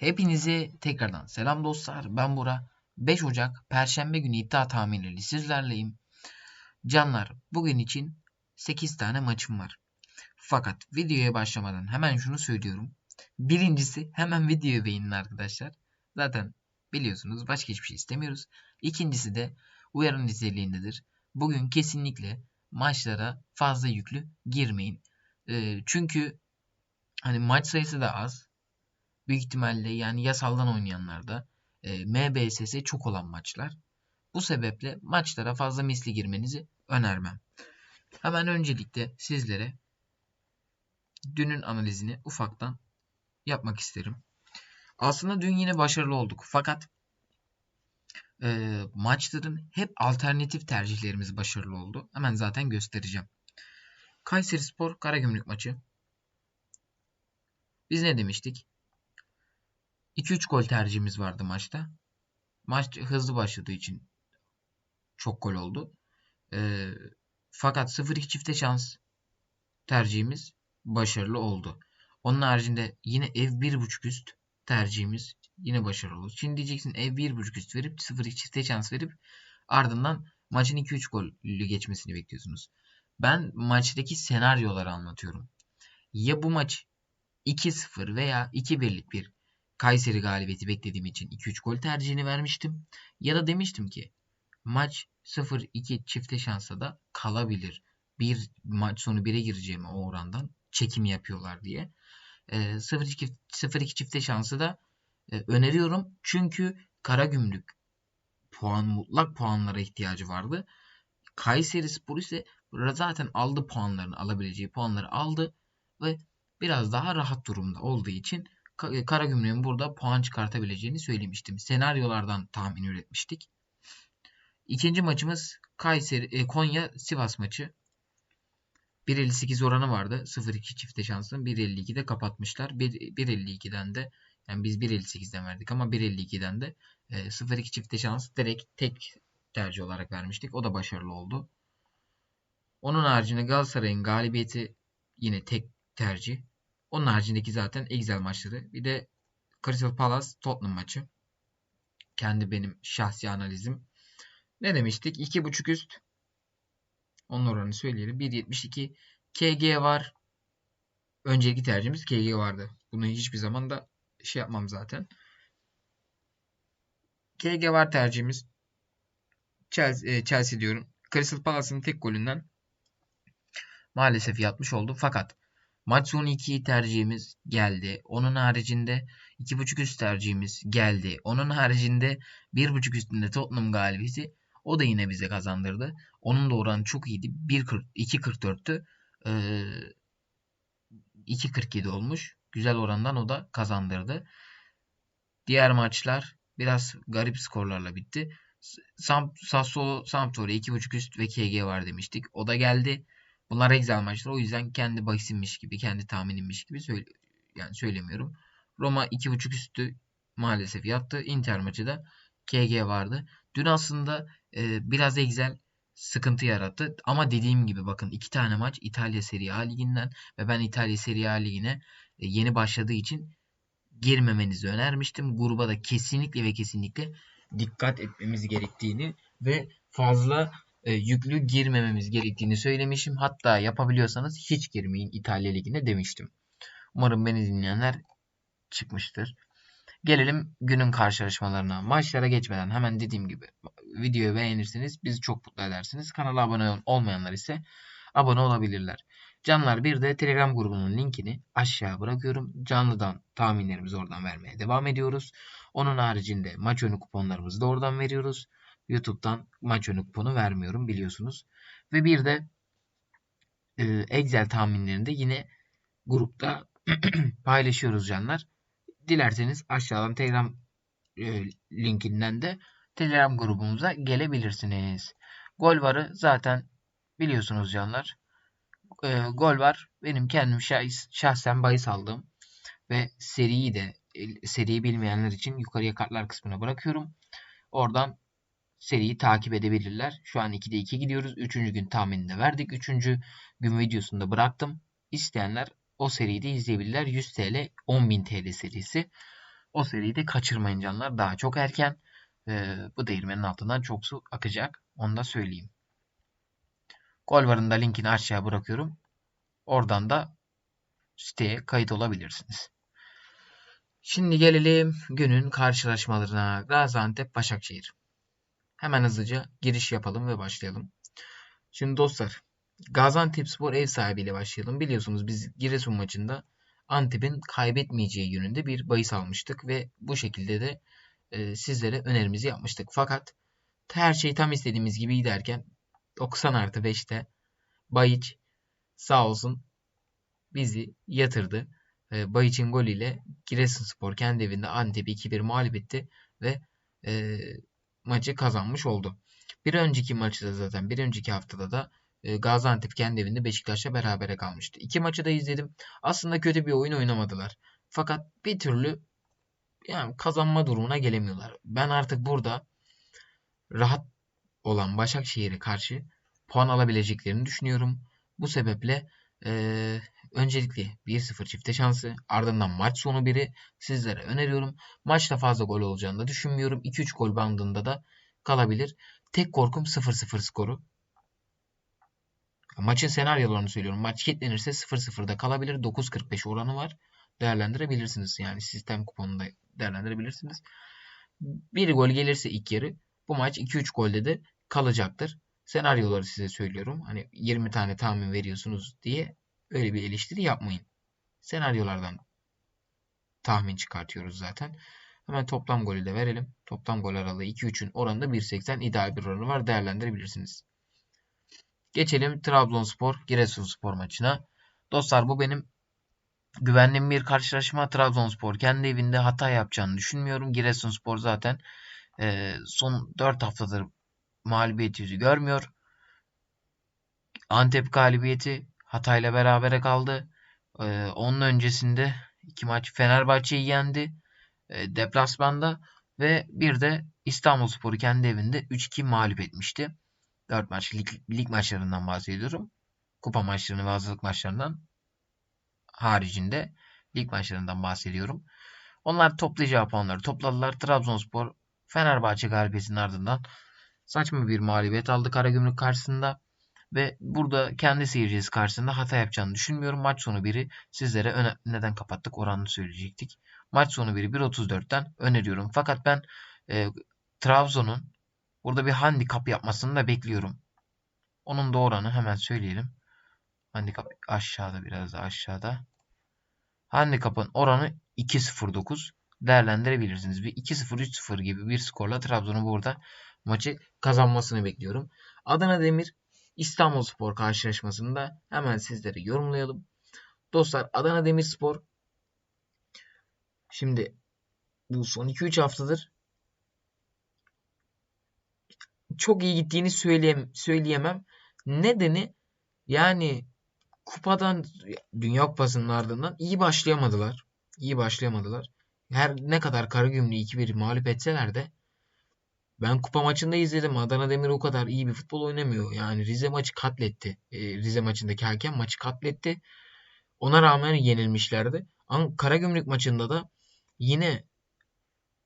Hepinize tekrardan selam dostlar. Ben Bora. 5 Ocak Perşembe günü iddia tahminleri sizlerleyim. Canlar bugün için 8 tane maçım var. Fakat videoya başlamadan hemen şunu söylüyorum. Birincisi hemen videoyu beğenin arkadaşlar. Zaten biliyorsunuz başka hiçbir şey istemiyoruz. İkincisi de uyarı niteliğindedir. Bugün kesinlikle maçlara fazla yüklü girmeyin. Ee, çünkü hani maç sayısı da az büyük ihtimalle yani yasaldan oynayanlarda e, MBSS çok olan maçlar. Bu sebeple maçlara fazla misli girmenizi önermem. Hemen öncelikle sizlere dünün analizini ufaktan yapmak isterim. Aslında dün yine başarılı olduk. Fakat e, maçların hep alternatif tercihlerimiz başarılı oldu. Hemen zaten göstereceğim. Kayseri Spor Karagümrük maçı. Biz ne demiştik? 2-3 gol tercihimiz vardı maçta. Maç hızlı başladığı için çok gol oldu. E, fakat 0-2 çifte şans tercihimiz başarılı oldu. Onun haricinde yine ev 1.5 üst tercihimiz yine başarılı oldu. Şimdi diyeceksin ev 1.5 üst verip 0-2 çifte şans verip ardından maçın 2-3 gollü geçmesini bekliyorsunuz. Ben maçtaki senaryoları anlatıyorum. Ya bu maç 2-0 veya 2-1'lik bir Kayseri galibiyeti beklediğim için 2-3 gol tercihini vermiştim. Ya da demiştim ki maç 0-2 çifte şansa da kalabilir. Bir maç sonu 1'e gireceğim o orandan çekim yapıyorlar diye. E, 0-2 çifte şansı da e, öneriyorum. Çünkü Karagümrük puan mutlak puanlara ihtiyacı vardı. Kayseri Spor ise zaten aldı puanlarını alabileceği puanları aldı ve biraz daha rahat durumda olduğu için Karagümrük'ün burada puan çıkartabileceğini söylemiştim. Senaryolardan tahmin üretmiştik. İkinci maçımız Kayseri e, Konya Sivas maçı. 1.58 oranı vardı. 0-2 çifte şansın 1.52'de kapatmışlar. 1.52'den de yani biz 1.58'den verdik ama 1.52'den de 0-2 e, çifte şans direkt tek tercih olarak vermiştik. O da başarılı oldu. Onun haricinde Galatasaray'ın galibiyeti yine tek tercih. Onun haricindeki zaten Excel maçları. Bir de Crystal Palace Tottenham maçı. Kendi benim şahsi analizim. Ne demiştik? 2.5 üst. Onun oranını söyleyelim. 1.72 KG var. Önceki tercihimiz KG vardı. Bunu hiçbir zaman da şey yapmam zaten. KG var tercihimiz. Chelsea, e, Chelsea diyorum. Crystal Palace'ın tek golünden maalesef yatmış oldu. Fakat Maç sonu 2 tercihimiz geldi. Onun haricinde 2.5 üst tercihimiz geldi. Onun haricinde 1.5 üstünde Tottenham galibiyeti o da yine bize kazandırdı. Onun da oranı çok iyiydi. 2.44'tü. Ee, 2.47 olmuş. Güzel orandan o da kazandırdı. Diğer maçlar biraz garip skorlarla bitti. Sam, Sassuolo Sampdoria 2.5 üst ve KG var demiştik. O da geldi. Bunlar Excel maçları. O yüzden kendi bahisimmiş gibi, kendi tahminimmiş gibi söyle yani söylemiyorum. Roma 2.5 üstü maalesef yattı. Inter maçı da KG vardı. Dün aslında e, biraz Excel sıkıntı yarattı. Ama dediğim gibi bakın iki tane maç İtalya Serie A liginden ve ben İtalya Serie A ligine e, yeni başladığı için girmemenizi önermiştim. Gruba da kesinlikle ve kesinlikle dikkat etmemiz gerektiğini ve fazla e, yüklü girmememiz gerektiğini söylemişim. Hatta yapabiliyorsanız hiç girmeyin İtalya Ligi'ne demiştim. Umarım beni dinleyenler çıkmıştır. Gelelim günün karşılaşmalarına. Maçlara geçmeden hemen dediğim gibi videoyu beğenirseniz bizi çok mutlu edersiniz. Kanala abone olmayanlar ise abone olabilirler. Canlar bir de Telegram grubunun linkini aşağı bırakıyorum. Canlıdan tahminlerimizi oradan vermeye devam ediyoruz. Onun haricinde maç önü kuponlarımızı da oradan veriyoruz. YouTube'dan maç önü kuponu vermiyorum biliyorsunuz. Ve bir de e, Excel tahminlerinde yine grupta paylaşıyoruz canlar. Dilerseniz aşağıdan Telegram e, linkinden de Telegram grubumuza gelebilirsiniz. Gol varı zaten biliyorsunuz canlar. E, gol var. Benim kendim şahs şahsen bahis aldığım ve seriyi de e, seriyi bilmeyenler için yukarıya kartlar kısmına bırakıyorum. Oradan seriyi takip edebilirler. Şu an 2'de 2 gidiyoruz. 3. gün tahminini verdik. 3. gün videosunda bıraktım. İsteyenler o seriyi de izleyebilirler. 100 TL 10.000 TL serisi. O seriyi de kaçırmayın canlar. Daha çok erken. Ee, bu değirmenin altından çok su akacak. Onu da söyleyeyim. Gol varında linkini aşağıya bırakıyorum. Oradan da siteye kayıt olabilirsiniz. Şimdi gelelim günün karşılaşmalarına. Gaziantep Başakşehir. Hemen hızlıca giriş yapalım ve başlayalım. Şimdi dostlar Gaziantepspor ev sahibiyle başlayalım. Biliyorsunuz biz Giresun maçında Antep'in kaybetmeyeceği yönünde bir bahis almıştık ve bu şekilde de e, sizlere önerimizi yapmıştık. Fakat her şey tam istediğimiz gibi giderken 90 artı 5'te Bayiç sağ olsun bizi yatırdı. E, Bayiç'in golüyle Giresunspor kendi evinde Antep'i 2-1 mağlup etti ve e, maçı kazanmış oldu. Bir önceki maçta da zaten bir önceki haftada da e, Gaziantep kendi evinde Beşiktaş'la berabere kalmıştı. İki maçı da izledim. Aslında kötü bir oyun oynamadılar. Fakat bir türlü yani kazanma durumuna gelemiyorlar. Ben artık burada rahat olan Başakşehir'e karşı puan alabileceklerini düşünüyorum. Bu sebeple e, öncelikle 1-0 çifte şansı ardından maç sonu biri sizlere öneriyorum. Maçta fazla gol olacağını da düşünmüyorum. 2-3 gol bandında da kalabilir. Tek korkum 0-0 skoru. Maçın senaryolarını söylüyorum. Maç kilitlenirse 0-0'da kalabilir. 9.45 oranı var. Değerlendirebilirsiniz. Yani sistem kuponunda değerlendirebilirsiniz. Bir gol gelirse ilk yarı bu maç 2-3 golde de kalacaktır. Senaryoları size söylüyorum. Hani 20 tane tahmin veriyorsunuz diye öyle bir eleştiri yapmayın. Senaryolardan tahmin çıkartıyoruz zaten. Hemen toplam golü de verelim. Toplam gol aralığı 2-3'ün oranında 1.80 ideal bir oranı var. Değerlendirebilirsiniz. Geçelim Trabzonspor Giresunspor maçına. Dostlar bu benim güvendiğim bir karşılaşma. Trabzonspor kendi evinde hata yapacağını düşünmüyorum. Giresunspor zaten e, son 4 haftadır mağlubiyet yüzü görmüyor. Antep galibiyeti Hatay'la berabere kaldı. E, onun öncesinde iki maç Fenerbahçe'yi yendi. E, deplasmanda ve bir de İstanbulspor'u kendi evinde 3-2 mağlup etmişti. 4 maç lig, lig maçlarından bahsediyorum. Kupa maçlarını ve hazırlık maçlarından haricinde lig maçlarından bahsediyorum. Onlar toplayacağı puanları topladılar. Trabzonspor Fenerbahçe galibiyetinin ardından saçma bir mağlubiyet aldı Karagümrük karşısında. Ve burada kendi seyircisi karşısında hata yapacağını düşünmüyorum. Maç sonu biri sizlere öne, neden kapattık oranını söyleyecektik. Maç sonu biri 1.34'ten öneriyorum. Fakat ben e, Trabzon'un Burada bir handikap yapmasını da bekliyorum. Onun da oranı hemen söyleyelim. Handikap aşağıda biraz da aşağıda. Handikapın oranı 2.09 değerlendirebilirsiniz. Bir 2-0-3-0 gibi bir skorla Trabzon'un burada maçı kazanmasını bekliyorum. Adana Demir İstanbulspor karşılaşmasında hemen sizlere yorumlayalım. Dostlar Adana Demirspor şimdi bu son 2-3 haftadır çok iyi gittiğini söyleyem söyleyemem. Nedeni yani kupadan Dünya Kupası'nın ardından iyi başlayamadılar. İyi başlayamadılar. Her ne kadar Karagümrük'ü 2-1 mağlup etseler de ben kupa maçında izledim. Adana Demir o kadar iyi bir futbol oynamıyor. Yani Rize maçı katletti. Ee, Rize maçındaki hakem maçı katletti. Ona rağmen yenilmişlerdi. Ama Karagümrük maçında da yine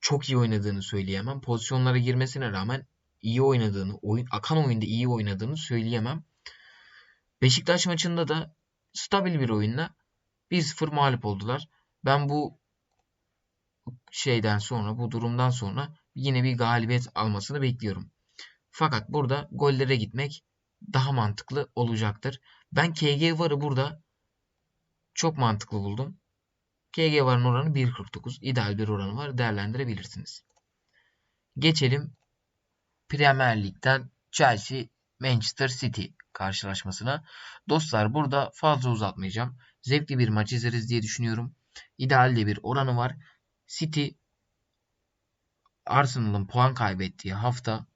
çok iyi oynadığını söyleyemem. Pozisyonlara girmesine rağmen iyi oynadığını, oyun, akan oyunda iyi oynadığını söyleyemem. Beşiktaş maçında da stabil bir oyunla 1-0 mağlup oldular. Ben bu şeyden sonra, bu durumdan sonra yine bir galibiyet almasını bekliyorum. Fakat burada gollere gitmek daha mantıklı olacaktır. Ben KG varı burada çok mantıklı buldum. KG varın oranı 1.49. İdeal bir oranı var. Değerlendirebilirsiniz. Geçelim Premier Lig'den Chelsea Manchester City karşılaşmasına. Dostlar burada fazla uzatmayacağım. Zevkli bir maç izleriz diye düşünüyorum. İdealde bir oranı var. City Arsenal'ın puan kaybettiği hafta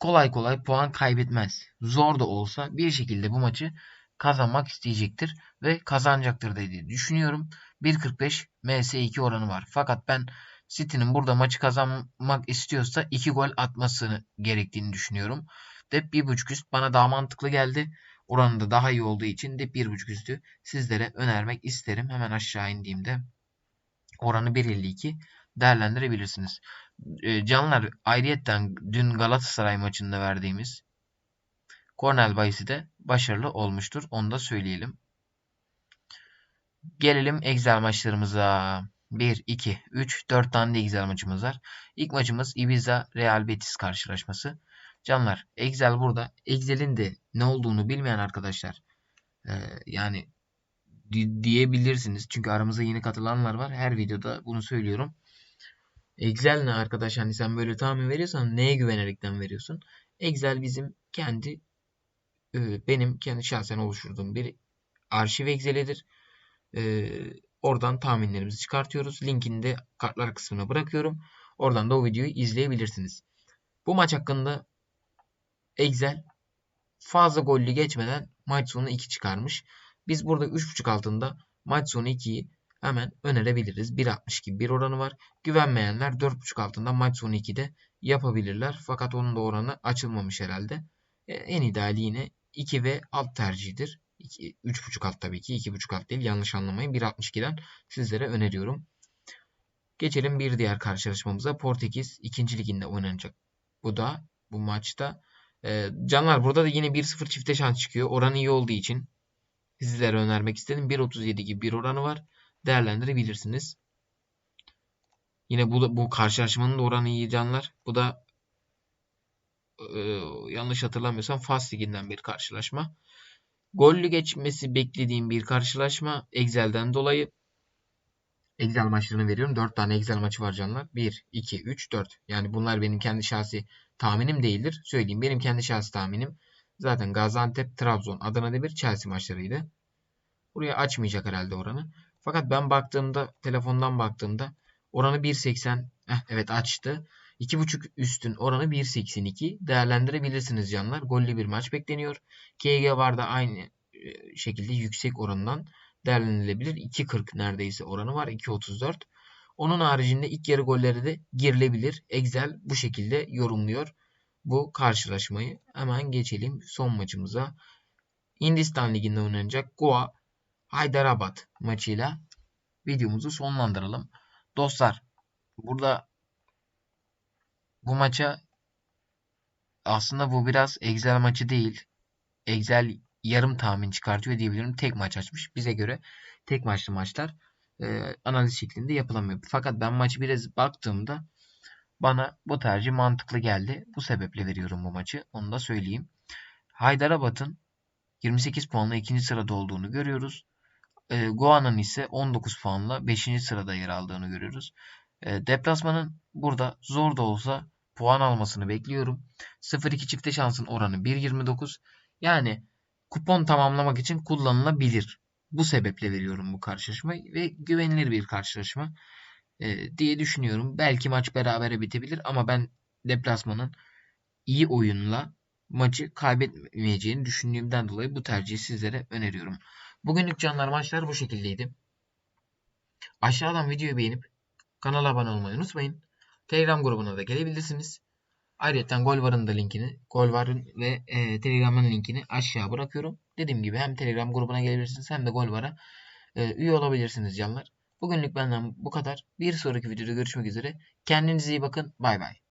kolay kolay puan kaybetmez. Zor da olsa bir şekilde bu maçı kazanmak isteyecektir ve kazanacaktır diye düşünüyorum. 1.45 MS2 oranı var. Fakat ben City'nin burada maçı kazanmak istiyorsa 2 gol atmasını gerektiğini düşünüyorum. Dep 1.5 üst bana daha mantıklı geldi. Oranında daha iyi olduğu için de 1.5 üstü sizlere önermek isterim. Hemen aşağı indiğimde Oranı 1.52 değerlendirebilirsiniz. E, canlar ayrıyetten dün Galatasaray maçında verdiğimiz Cornell bahisi de başarılı olmuştur. Onu da söyleyelim. Gelelim Excel maçlarımıza. 1, 2, 3, 4 tane de Excel maçımız var. İlk maçımız Ibiza Real Betis karşılaşması. Canlar Excel burada. Excel'in de ne olduğunu bilmeyen arkadaşlar e, yani diyebilirsiniz. Çünkü aramızda yeni katılanlar var. Her videoda bunu söylüyorum. Excel ne arkadaş? Hani sen böyle tahmin veriyorsan neye güvenerekten veriyorsun? Excel bizim kendi e, benim kendi şahsen oluşturduğum bir arşiv Excel'idir. E, oradan tahminlerimizi çıkartıyoruz. Linkini de kartlar kısmına bırakıyorum. Oradan da o videoyu izleyebilirsiniz. Bu maç hakkında Excel fazla gollü geçmeden maç sonu 2 çıkarmış. Biz burada 3.5 altında maç sonu 2'yi hemen önerebiliriz. 1.60 gibi bir oranı var. Güvenmeyenler 4.5 altında maç sonu 2'de yapabilirler. Fakat onun da oranı açılmamış herhalde. E, en ideali yine 2 ve alt tercihidir. 3.5 alt tabii ki. 2.5 alt değil. Yanlış anlamayın. 1.62'den sizlere öneriyorum. Geçelim bir diğer karşılaşmamıza. Portekiz 2. liginde oynanacak. Bu da bu maçta. Ee, canlar burada da yine 1-0 çifte şans çıkıyor. Oran iyi olduğu için sizlere önermek istedim. 1.37 gibi bir oranı var. Değerlendirebilirsiniz. Yine bu, bu karşılaşmanın da oranı iyi canlar. Bu da e, yanlış hatırlamıyorsam Fas Ligi'nden bir karşılaşma. Gollü geçmesi beklediğim bir karşılaşma Excel'den dolayı. Excel maçlarını veriyorum. 4 tane Excel maçı var canlar. 1, 2, 3, 4. Yani bunlar benim kendi şahsi tahminim değildir. Söyleyeyim benim kendi şahsi tahminim. Zaten Gaziantep, Trabzon, Adana Demir, Chelsea maçlarıydı. Buraya açmayacak herhalde oranı. Fakat ben baktığımda, telefondan baktığımda oranı 1.80. Eh, evet açtı. 2.5 üstün oranı 1.82. Değerlendirebilirsiniz canlar. Gollü bir maç bekleniyor. KG var da aynı e, şekilde yüksek oranından değerlendirilebilir. 2.40 neredeyse oranı var. 2.34. Onun haricinde ilk yarı golleri de girilebilir. Excel bu şekilde yorumluyor bu karşılaşmayı. Hemen geçelim son maçımıza. Hindistan Ligi'nde oynanacak Goa Hyderabad maçıyla videomuzu sonlandıralım. Dostlar burada bu maça aslında bu biraz Excel maçı değil. Excel yarım tahmin çıkartıyor diyebilirim. Tek maç açmış. Bize göre tek maçlı maçlar e, analiz şeklinde yapılamıyor. Fakat ben maçı biraz baktığımda bana bu tercih mantıklı geldi. Bu sebeple veriyorum bu maçı. Onu da söyleyeyim. Hyderabad'ın 28 puanla ikinci sırada olduğunu görüyoruz. E, Goa'nın ise 19 puanla 5. sırada yer aldığını görüyoruz. E, deplasmanın burada zor da olsa puan almasını bekliyorum. 0-2 çifte şansın oranı 1.29. Yani kupon tamamlamak için kullanılabilir. Bu sebeple veriyorum bu karşılaşmayı ve güvenilir bir karşılaşma e, diye düşünüyorum. Belki maç berabere bitebilir ama ben deplasmanın iyi oyunla maçı kaybetmeyeceğini düşündüğümden dolayı bu tercihi sizlere öneriyorum. Bugünlük canlar maçlar bu şekildeydi. Aşağıdan videoyu beğenip kanala abone olmayı unutmayın. Telegram grubuna da gelebilirsiniz. Ayrıca Golvar'ın da linkini, Golvar'ın ve e, Telegram'ın linkini aşağı bırakıyorum. Dediğim gibi hem Telegram grubuna gelebilirsiniz hem de Golvar'a e, üye olabilirsiniz canlar. Bugünlük benden bu kadar. Bir sonraki videoda görüşmek üzere. Kendinize iyi bakın. Bay bay.